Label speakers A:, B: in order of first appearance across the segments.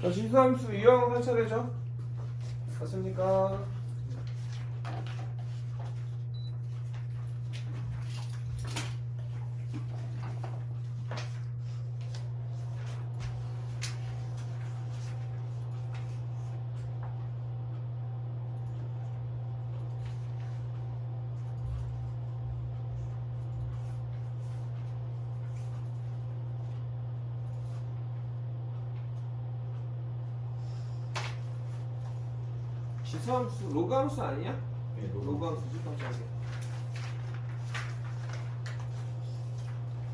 A: 자, 지수함수 유형 설치되죠? 맞습니까? 지수함수 로그함수 아니야?
B: 네,
A: 로그함수지 깜짝이야.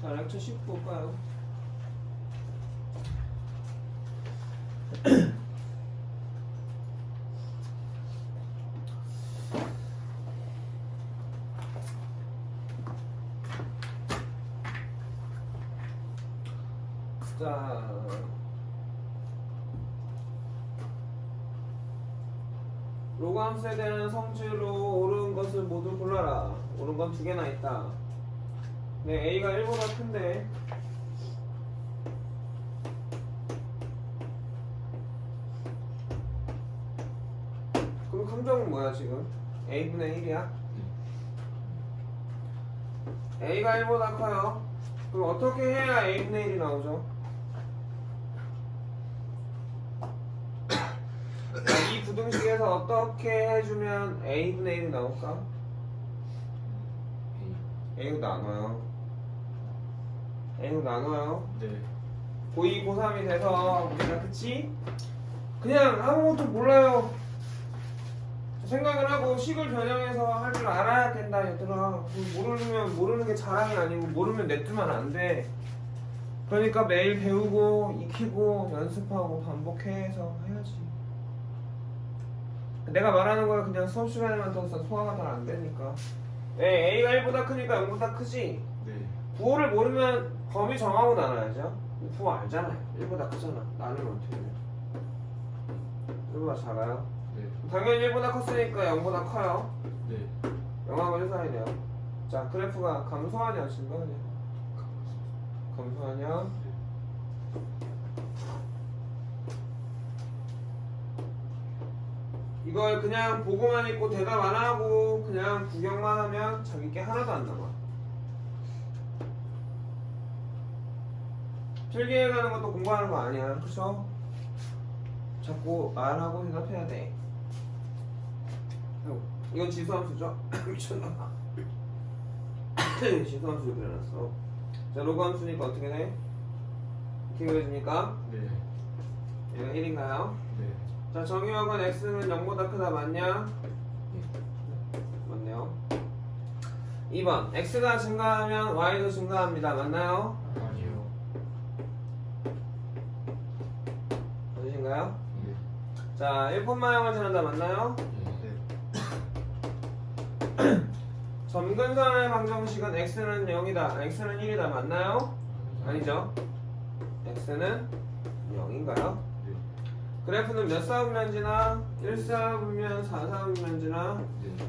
A: 자, 렉처 10 볼까요? 자, 로그함수에 대한 성질로 옳은 것을 모두 골라라. 옳은 건 두 개나 있다. 네, A가 1보다 큰데. 그럼 함정은 뭐야 지금? A분의 1이야? A가 1보다 커요. 그럼 어떻게 해야 A분의 1이 나오죠? 자, 이 부등식에서 어떻게 해주면 A분의 1이 나올까? A로 나눠요. A로 나눠요.
B: 네.
A: 고2, 고3이 돼서 우리가 그치? 그냥 아무것도 몰라요. 생각을 하고 식을 변형해서 할 줄 알아야 된다 얘들아. 모르면 모르는 게 자랑이 아니고 모르면 내두면 안 돼. 그러니까 매일 배우고 익히고 연습하고 반복해서 해야지. 내가 말하는 거야 그냥 수업 시간에만 들어서 소화가 잘 안 되니까. 네, A가 1보다 크니까 0보다 크지.
B: 네.
A: 부호를 모르면 범위 정하고 나눠야죠. 부호 알잖아요. 1보다 크잖아. 나누면 어떻게 돼? 1보다 작아요.
B: 네.
A: 당연히 1보다 컸으니까 0보다 커요.
B: 네.
A: 0하고 1 사이네요. 자, 그래프가 감소하냐 증가하냐? 감소하냐? 이걸 그냥 보고만 있고 대답 안 하고 그냥 구경만 하면 자기 게 하나도 안 남아. 필기해가는 것도 공부하는 거 아니야. 그쵸? 자꾸 말하고 대답해야 돼. 아이고, 이건 지수함수죠? 미쳤나봐. 지수함수로 그려놨어. 자, 로그함수니까 어떻게 돼? 이렇게 그려집니까?
B: 네.
A: 얘가 1인가요?
B: 네.
A: 자, 정의역은 x는 0보다 크다 맞냐? 맞네요. 2번 x가 증가하면 y도 증가합니다. 맞나요?
B: 아니요.
A: 맞으신가요?
B: 네.
A: 자, 1콤마형을 지난다 맞나요?
B: 네.
A: 점근선의 방정식은 x는 0이다. x는 1이다. 맞나요? 아니죠. x는 0인가요?
B: 네.
A: 그래프는 몇 사분면지나 1사분면, 4사분면지나
B: 네.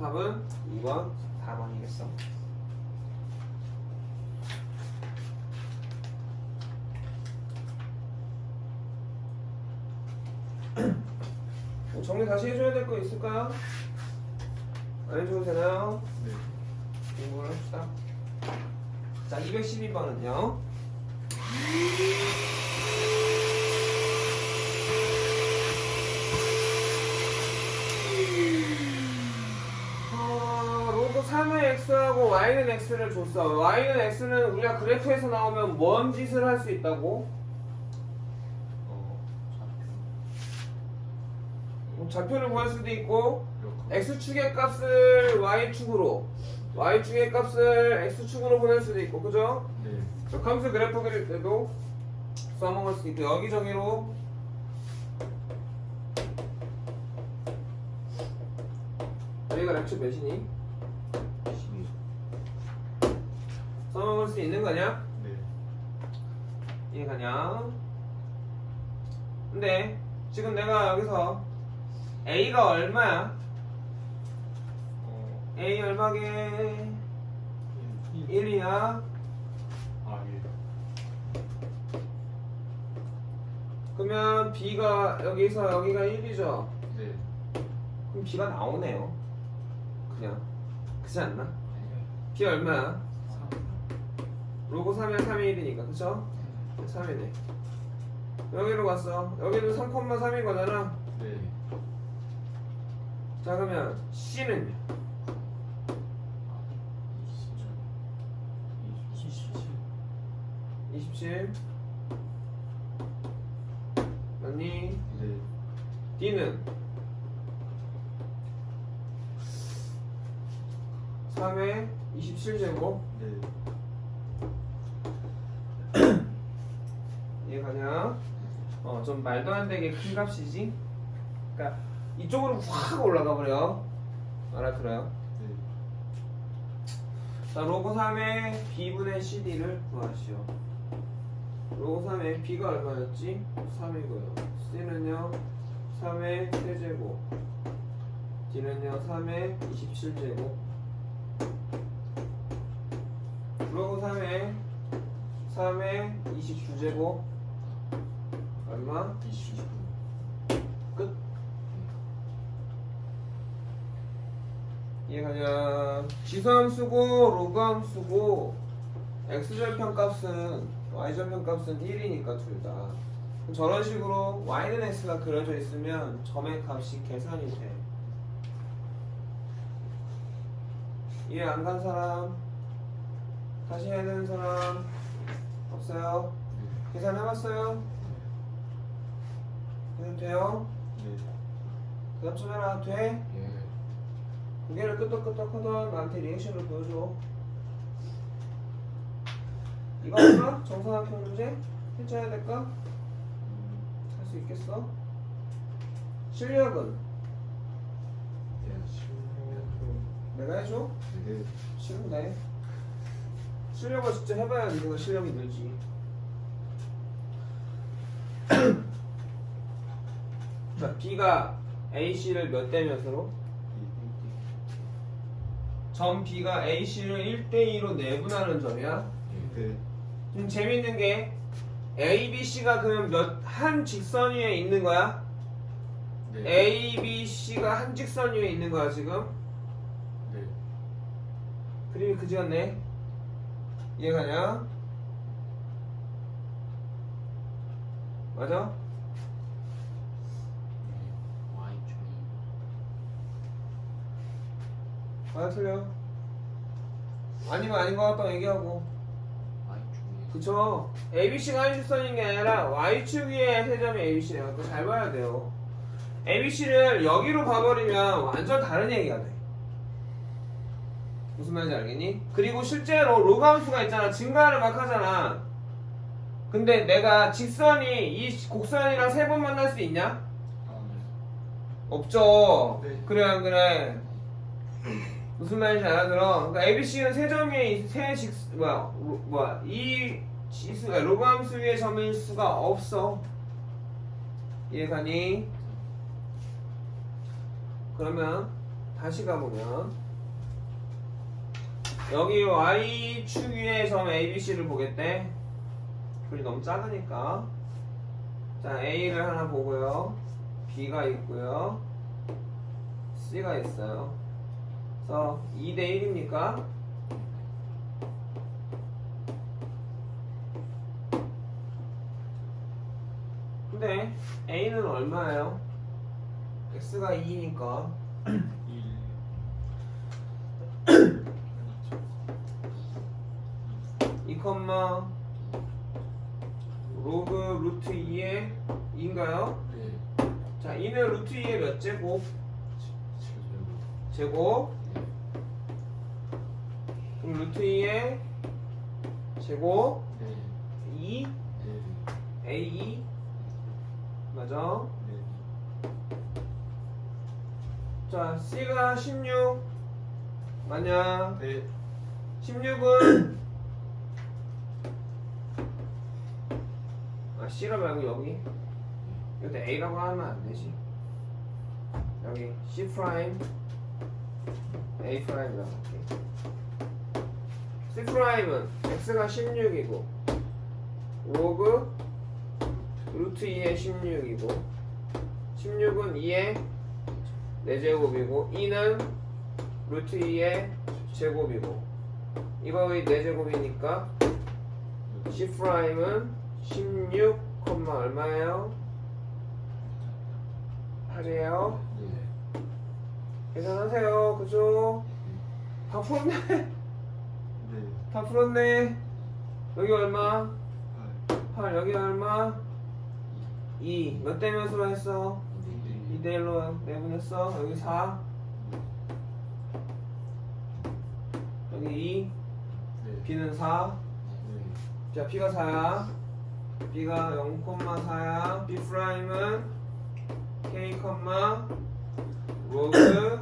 A: 답은 2번, 4번이겠어. 정리 다시 해줘야 될 거 있을까요? 안 해줘도 되나요?
B: 네.
A: 공부를 합시다. 자, 212번은요. 어, 로그 3의 x하고 y는 x를 줬어. y는 x는 우리가 그래프에서 나오면 뭔 짓을 할 수 있다고?
B: 어.
A: 뭐 좌표를 구할 수도 있고 x축의 값을 y축으로 y축의 값을 x축으로 보낼 수도 있고 그죠?
B: 네.
A: 저 컴스 그래프 그릴 때도 써먹을 수 있고 여기저기로 여기가 렉처 몇이니?
B: 12.
A: 써먹을 수 있는 거냐?
B: 네.
A: 이해가냐? 근데 지금 내가 여기서 A가 얼마야?
B: 어.
A: A 얼마게?
B: 1.
A: 1이야?
B: 아, 예.
A: 그러면 b가 여기서 여기가 1이죠.
B: 네.
A: 그럼 b가 나오네요. 그냥 그렇지 않나? b 얼마야? 로고 3이야 3이 1이니까 그쵸? 3이네. 여기로 갔어. 여기도 3,3인 거잖아.
B: 네.
A: 자 그러면 c는요? 27맞 니?
B: 네.
A: D는 3에 27제곱
B: 네.
A: 이해가냐? 어, 좀 말도 안 되게 큰 값이지? 그러니까 이쪽으로 확 올라가 버려 알아들어요?
B: 네.
A: 자, 로고 3의 b분의 cd를 구하시오 로고 3의 b가 얼마였지? 3이고요 c는요 3의 세제곱. d는요 3의 27제곱. 로고 3의 3의 29제곱. 얼마?
B: 29.
A: 끝. 이해가냐? 지수함수고 로그함수고 x절편 값은 y절편 값은 1이니까 둘다 저런 식으로 y는 x가 그려져 있으면 점의 값이 계산이 돼 이해 안 간 사람 다시 해야 되는 사람 없어요?
B: 네.
A: 계산해봤어요? 계산 돼요?
B: 네.
A: 대답 좀 해라 돼?
B: 예.
A: 고개를 끄덕끄덕 하던 나한테 리액션을 보여줘. 이거 하나? 정사각형 문제? 해줘야 될까? 수 있겠어? 실력은
B: 예. 실력.
A: 내가 해줘?
B: 네.
A: 싫은데. 실력을 진짜 해봐야 네가 실력이 늘지. 자, B가 AC를 몇 대 몇으로? 점 B가 AC를 1대 2로 내분하는 점이야.
B: 네.
A: 좀 재밌는 게 A, B, C가 그러면 몇한 직선 위에 있는 거야?
B: 네.
A: A, B, C가 한 직선 위에 있는 거야 지금?
B: 네.
A: 그림이 그지였네. 이해가냐? 맞아? 맞아 틀려? 아니면 아닌 것 같다고 얘기하고 그쵸 ABC가 한 직선인 게 아니라 Y축 위에 세 점이 ABC래요 그거 잘 봐야 돼요 ABC를 여기로 봐버리면 완전 다른 얘기가 돼 무슨 말인지 알겠니? 그리고 실제로 로그 함수가 있잖아 증가를 막 하잖아 근데 내가 직선이 이 곡선이랑 세 번 만날 수 있냐?
B: 아, 네.
A: 없죠
B: 네.
A: 그래 안 그래 무슨 말인지 알아들어 그러니까 ABC는 세 점이 세 직, 뭐야 로, 뭐야 이 지수가 로그 함수 위에 점일 수가 없어. 이해가니? 그러면 다시 가보면 여기 Y축 위에 점 ABC를 보겠대. 글이 너무 작으니까. 자 A를 하나 보고요. B가 있고요. C가 있어요 그래서 2대 1입니까? 근데 A는 얼마예요? X가 2니까
B: 1.
A: 2, 로그 루트 2의 2인가요?
B: 네.
A: 자, 2는 루트 2의 몇 제곱?
B: 제곱.
A: 그럼 루트 2의 제곱
B: 네.
A: 2
B: 네.
A: A2 맞아?
B: 네.
A: 자, C가 16 맞냐?
B: 네.
A: 16은 아 C라 말고 여기 여기 A라고 하면 안 되지 여기 C 프라임 A 프라임이라고 할게 C 프라임은 X가 16이고 로그 루트 2의 16이고 16은 2의 4제곱이고 2는 루트 2의 제곱이고 이거의 4제곱이니까 C 프라임은 16, 얼마예요? 8이에요.
B: 네.
A: 계산하세요. 그죠? 다 풀었네.
B: 네.
A: 다 풀었네. 여기 얼마?
B: 팔.
A: 8. 여기 얼마? 2. 몇 대 몇으로 했어?
B: 네.
A: 2대 1로 내분했어. 여기 4. 여기 2.
B: 네.
A: B는 4.
B: 네.
A: 자, B가 4야. B가 0,4야. B 프라임은 K, 로그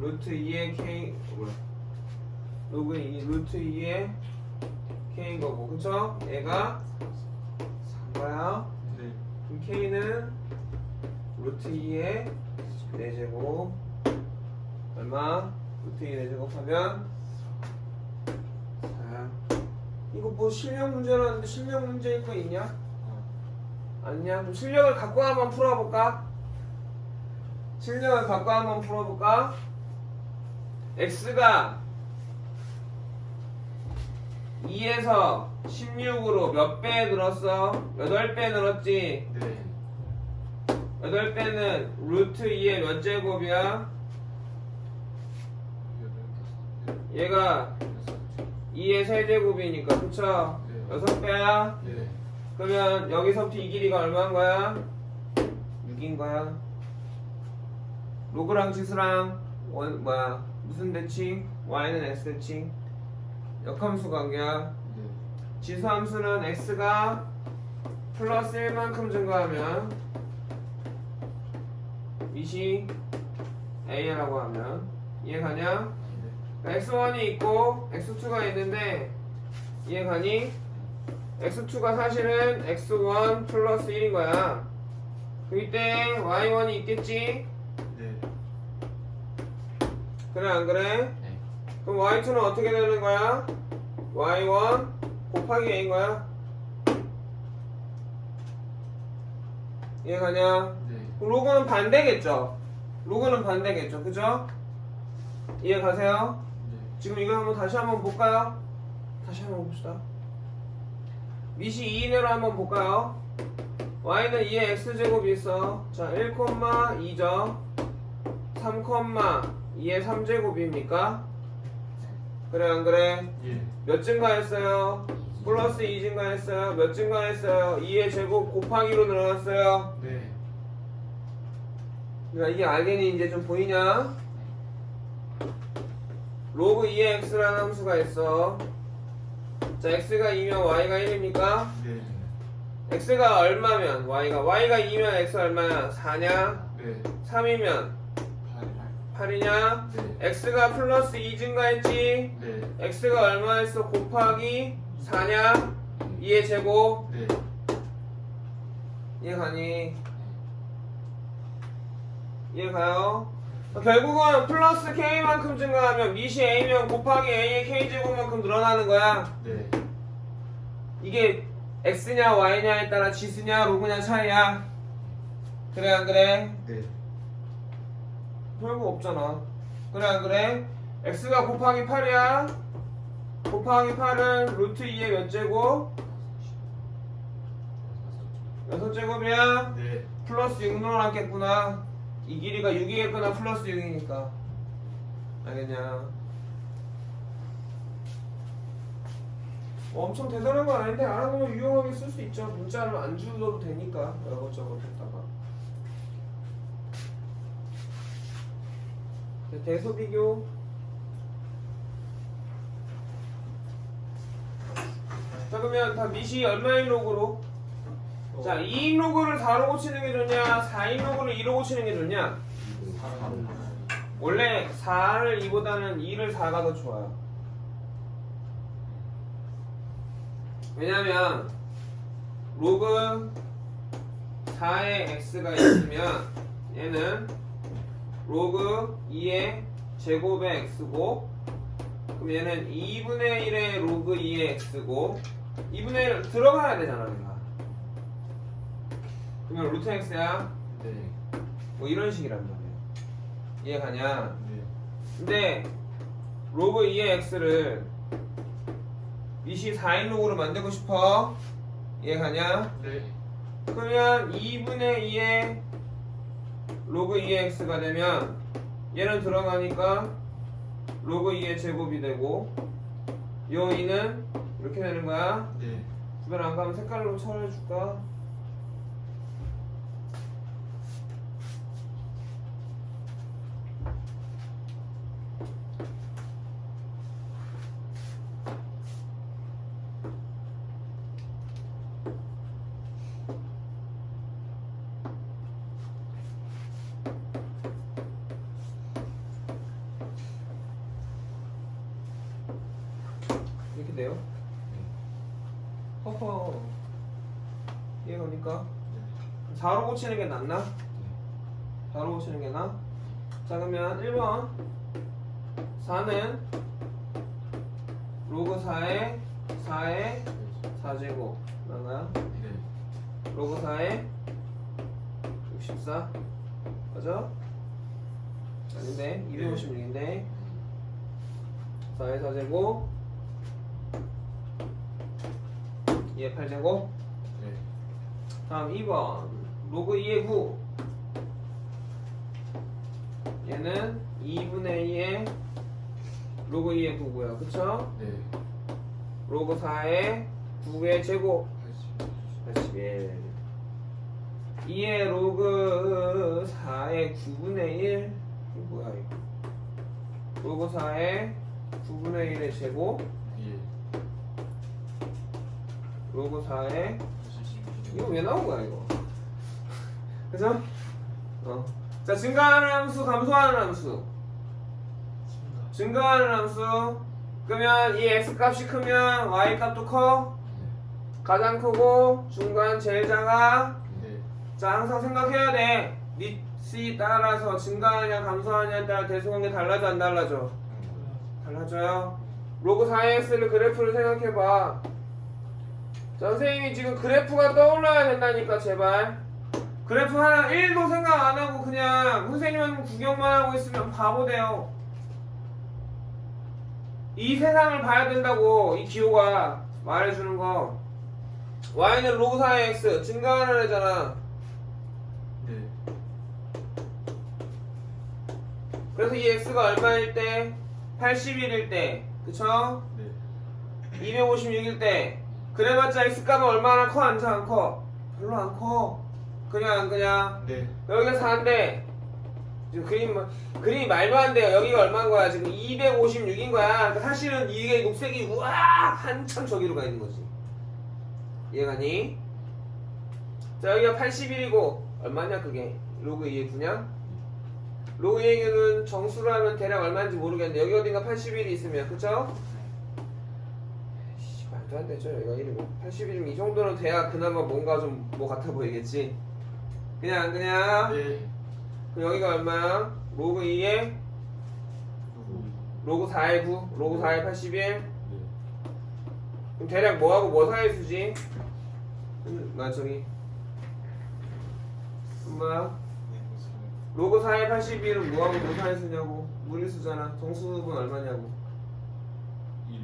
A: 루트 2의 K 뭐야? 로그 2 루트 2의 K인 거고, 그쵸? 얘가 3거야.
B: 네.
A: 그럼 K는 루트 2의 4제곱 얼마? 루트 2 4제곱 하면 4 이거 뭐 실력 문제라는데 실력 문제일 거 있냐?
B: 아.
A: 아니야? 그럼 실력을 갖고 한번 풀어볼까? 실력을 갖고 한번 풀어볼까? X가 2에서 16으로 몇 배 늘었어? 8배 늘었지?
B: 네.
A: 8배는 루트 2의 몇 제곱이야? 얘가 2의 세제곱이니까 그쵸?
B: 네.
A: 6배야?
B: 네.
A: 그러면 여기서부터 이 길이가 얼마인 거야? 6인 거야 로그랑 지수랑 원 뭐야 무슨 대칭? y는 x 대칭 역함수 관계야
B: 네.
A: 지수 함수는 x가 플러스 1만큼 증가하면 이시 a라고 하면 이해가냐?
B: 네.
A: x1이 있고 x2가 있는데 이해가니? x2가 사실은 x1 플러스 1인 거야 그때 y1이 있겠지?
B: 네.
A: 그래 안 그래?
B: 네.
A: 그럼 y2는 어떻게 되는 거야? y1 곱하기 a인 거야 이해가냐?
B: 네.
A: 그럼 로그는 반대겠죠? 로그는 반대겠죠 그죠? 이해가세요?
B: 네.
A: 지금 이거 한번 다시 한번 볼까요? 다시 한번 봅시다. 미시 2인으로 한번 볼까요? y는 2의 x제곱이 있어. 자, 1,2죠. 3, 2의 3제곱입니까? 그래, 안 그래?
B: 예.
A: 몇 증가했어요? 플러스 2 증가했어요. 몇 증가했어요? 2의 제곱 곱하기로 늘어났어요.
B: 네.
A: 그러니까 이게 알겠니? 이제 좀 보이냐? 로그 2의 x라는 함수가 있어. 자, x가 2면 y가 1입니까?
B: 네.
A: x가 얼마면 y가 y가 2면 x 얼마야? 4냐?
B: 네.
A: 3이면
B: 팔.
A: 8이냐?
B: 네.
A: x가 플러스 2 증가했지?
B: 네.
A: x가 얼마였어? 곱하기 4냐? 2의 제곱
B: 네.
A: 이해가니? 이해가요? 결국은 플러스 k만큼 증가하면 미시 a면 곱하기 a의 k제곱만큼 늘어나는 거야
B: 네.
A: 이게 x냐 y냐에 따라 지수냐 로그냐 차이야 그래 안 그래?
B: 네.
A: 별거 없잖아. 그래 안 그래? x가 곱하기 8이야. 곱하기 8은 루트 2의 몇 제곱? 6제곱이야?
B: 네.
A: 플러스 6 늘어났겠구나. 이 길이가 6이겠구나. 플러스 6이니까. 알겠냐? 어, 엄청 대단한 건 아닌데 알아보면 유용하게 쓸 수 있죠. 문자를 안 줄여도 되니까. 이것저것 했다가 자, 대소비교. 자 그러면 다 미시 얼마인 로그로? 자 2인 로그를 4로 고치는 게 좋냐 4인 로그를 2로 고치는 게 좋냐? 원래 4를 2보다는 2를 4가 더 좋아요. 왜냐면 로그 4의 x가 있으면 얘는 로그 2의 제곱의 x고 그럼 얘는 2분의 1의 로그 2의 x고 2분의 1 들어가야 되잖아 내가 그러면 루트 x야
B: 네.
A: 뭐 이런 식이란 말이야 이해가냐
B: 네.
A: 근데 로그 2의 x를 이시 4인 로그로 만들고 싶어 이해가냐
B: 네.
A: 그러면 2분의 2의 로그 2의 x가 되면 얘는 들어가니까 로그 2의 제곱이 되고 요 2는 이렇게 되는 거야
B: 네.
A: 구별 안 가면 색깔로 처리해줄까? 이렇게 돼요? 허허 이해가 됩니까?
B: 네.
A: 4로 고 치는 게 낫나? 4로 고치는 게 나아? 자 그러면 1번 4는 로그 4에 4에 4제곱 나가요?
B: 네.
A: 로그 4에 64 맞아? 아닌데 256인데 4에 4제곱 2에 8제곱
B: 네.
A: 다음 2번 로그 2의 9 얘는 2분의 2의 로그 2의 9고요. 그쵸?
B: 네.
A: 로그 4의 9의 제곱. 81 2의 로그 4의 9분의 1 이게 뭐야 이거? 로그 4의 9분의 1의 제곱.
B: 예.
A: 로그 4의 이거 왜 나온 거야 이거? 그죠? 어. 자 증가하는 함수, 감소하는 함수. 증가하는 함수. 그러면 이 x 값이 크면 y 값도 커. 가장 크고 중간 제일 작아.
B: 네.
A: 자 항상 생각해야 돼. 밑이 따라서 증가하냐 감소하냐에 따라 대수관계 달라져 안 달라져? 달라져요. 로그 4x를 그래프를 생각해봐. 자, 선생님이 지금 그래프가 떠올라야 된다니까, 제발. 그래프 하나 1도 생각 안 하고 그냥 선생님은 구경만 하고 있으면 바보 돼요. 이 세상을 봐야 된다고, 이 기호가 말해주는 거. y는 로그 4의 x, 증가하는 애잖아.
B: 네.
A: 그래서 이 x가 얼마일 때? 81일 때. 그쵸?
B: 네.
A: 256일 때 그래봤자 x값은 얼마나 커? 안 커? 안 커? 별로 안 커. 그냥 그냥
B: 네.
A: 여기가 4인데 지금 그림 뭐- 그림이 말도 안 돼요. 여기가 얼마인 거야? 지금 256인 거야. 그러니까 사실은 이게 녹색이 우와 한참 저기로 가 있는 거지. 이해가니? 자 여기가 81이고 얼마냐 그게? 로그 2의 9냐? 로그 2의 9는 정수로 하면 대략 얼마인지 모르겠는데 여기 어딘가 81이 있으면 그쵸? 씨, 말도 안 되죠. 여기가 1이고 81이면 이 정도는 돼야 그나마 뭔가 좀 뭐 같아 보이겠지. 그냥 그냥
B: 네.
A: 그럼 여기가 얼마야? 로그 2에 로그 4의 9, 로그 4의 81.
B: 네.
A: 그럼 대략 뭐하고 뭐 사이 수지? 음, 나 저기 뭐야? 로그 4의 81은 뭐하고 뭐 사이 수냐고 무리수잖아. 정수분 얼마냐고.
B: 1.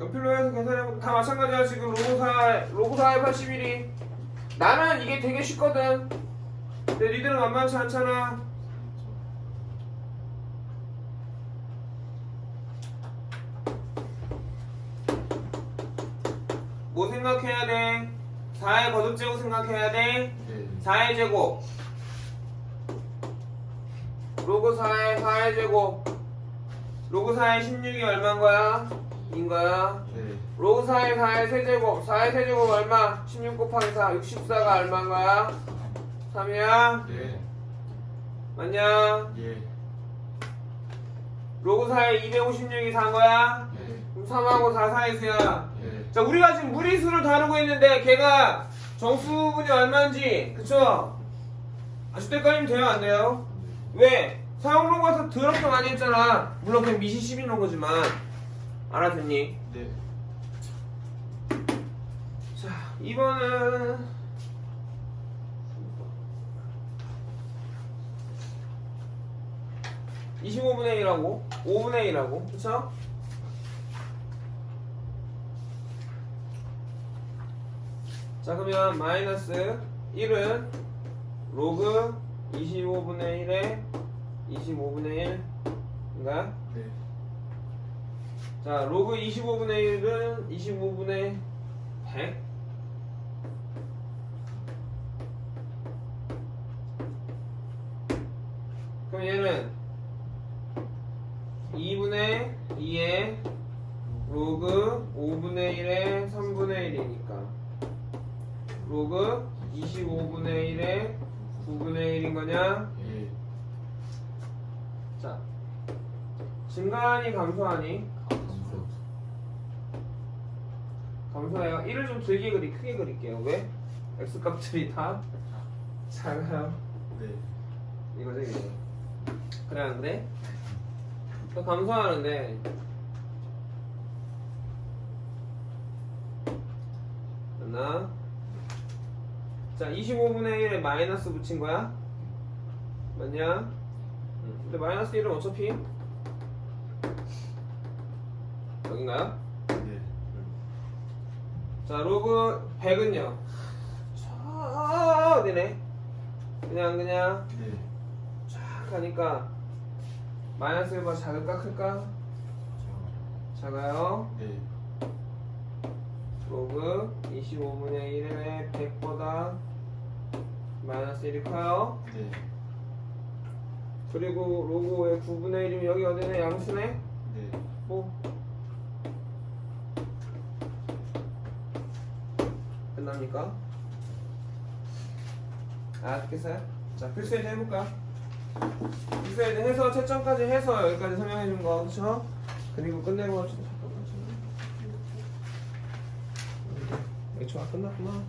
A: 연필로 해서 계산해보면 다 마찬가지야 지금 로그 4 로그 4의 81이 나는 이게 되게 쉽거든 근데 니들은 만만치 않잖아 뭐 생각해야 돼? 4의 거듭 제곱 생각해야 돼
B: 네.
A: 4의 제곱 로그 4의 4의 제곱 로그 4의 16이 얼마인 거야? 인 거야
B: 네.
A: 로그 4의 4의 세제곱 4의 세제곱 얼마? 16 곱하기 4 64가 얼마인 거야? 3이야?
B: 네.
A: 맞냐?
B: 예.
A: 로그 4의 256이 4인 거야?
B: 네.
A: 그럼 3하고 4 사이 수야
B: 네.
A: 자 우리가 지금 무리수를 다루고 있는데 걔가 정수분이 얼마인지 그쵸? 아실 때까지면 돼요 안 돼요? 왜? 사용 로그에서 더럽게 많이 했잖아. 물론 그냥 미시 10인 로그지만 알아듣니?
B: 네.
A: 자, 2번은 25분의 1하고 5분의 1하고 그쵸? 자 그러면 마이너스 1은 로그 25분의 1에 25분의 1인가?
B: 네.
A: 자 로그 25분의 1은 25분의 100 그럼 얘는 2분의 2에 로그 5분의 1에 3분의 1이니까 로그 25분의 1에 9분의 1인 거냐?
B: 예.
A: 자 증가하니 감소하니?
B: 감소.
A: 감소해요 1을 좀 길게 그리 크게 그릴게요 왜? x값들이 다 작아요
B: 네.
A: 이거죠 이거 그래 안 그래? 또 감소하는데 맞나? 자 25분의 1에 마이너스 붙인 거야? 맞냐? 응. 근데 마이너스 1은 어차피 여긴가요?
B: 네.
A: 자 로그 100은요 저 어디네 그냥 그냥
B: 네.
A: 쫙 가니까 마이너스 1보다 작을까 클까? 작아요
B: 네.
A: 로그 25분의 1에 100보다 마이너스 1이 커요
B: 네.
A: 그리고 로그의 9분의 1이면 여기 어디네 양수네
B: 네.
A: 뭐 끝납니까? 알았겠어요? 자 필수에도 해볼까? 필수에도 해서 채점까지 해서 여기까지 설명해 준 거 그쵸? 그리고 끝내고 합시다 여기 좋아 끝났구나